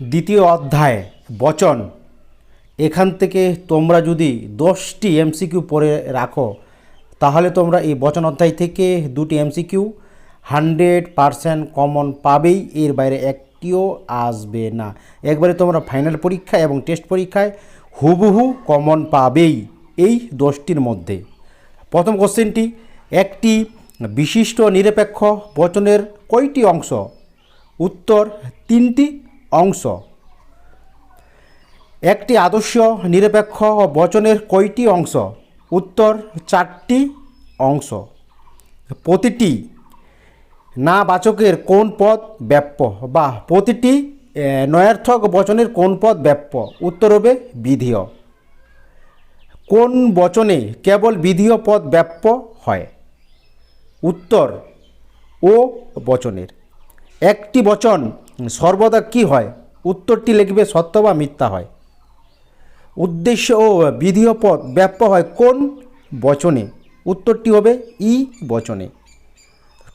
দ্বিতীয় অধ্যায়, বচন। এখান থেকে তোমরা যদি দশটি এমসিকিউ পড়ে রাখো, তাহলে তোমরা এই বচন অধ্যায় থেকে দুটি এমসিকিউ হান্ড্রেড পারসেন্ট কমন পাবেই, এর বাইরে একটিও আসবে না। একবারে তোমরা ফাইনাল পরীক্ষা এবং টেস্ট পরীক্ষায় হুবহু কমন পাবেই এই দশটির মধ্যে। প্রথম কোশ্চেনটি, একটি বিশিষ্ট নিরপেক্ষ বচনের কয়টি অংশ? উত্তর, তিনটি অংশ। একটি আদর্শ, নিরপেক্ষ ও বচনের কয়টি অংশ? উত্তর, চারটি অংশ। প্রতিটি না বাচকের কোন পদ ব্যাপ্য বা প্রতিটি নয়ার্থক বচনের কোন পদ ব্যাপ্য? উত্তর হবে বিধেয়। কোন বচনে কেবল বিধেয় পদ ব্যাপ্য হয়? উত্তর, ও বচনের। একটি বচন সর্বদা কি হয়? উত্তরটি লিখবে সত্য বা মিথ্যা হয়। উদ্দেশ্য ও বিধেয় পদ ব্যাপ্য হয় কোন? বচনে। উত্তরটি হবে ই বচনে।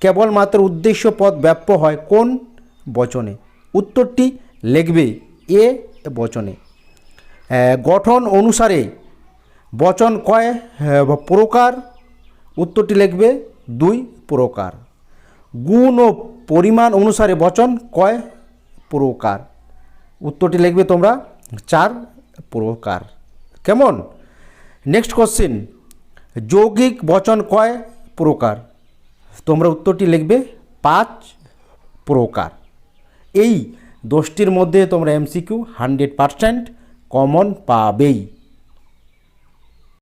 কেবলমাত্র উদ্দেশ্য পদ ব্যাপ্য হয় কোন? বচনে। উত্তরটি লিখবে এ বচনে। গঠন অনুসারে বচন কয়? প্রকার। উত্তরটি লিখবে দুই প্রকার। গুণ ও পরিমাণ অনুসারে বচন কয়? প্রকার। উত্তরটি লিখবে তোমরা চার প্রকার। কেমন? নেক্সট কোশ্চিন যৌগিক বচন কয় প্রকার? তোমরা উত্তরটি লিখবে পাঁচ প্রকার। এই দশটির মধ্যে তোমরা এমসিকিউ হান্ড্রেড পারসেন্ট কমন পাবেই।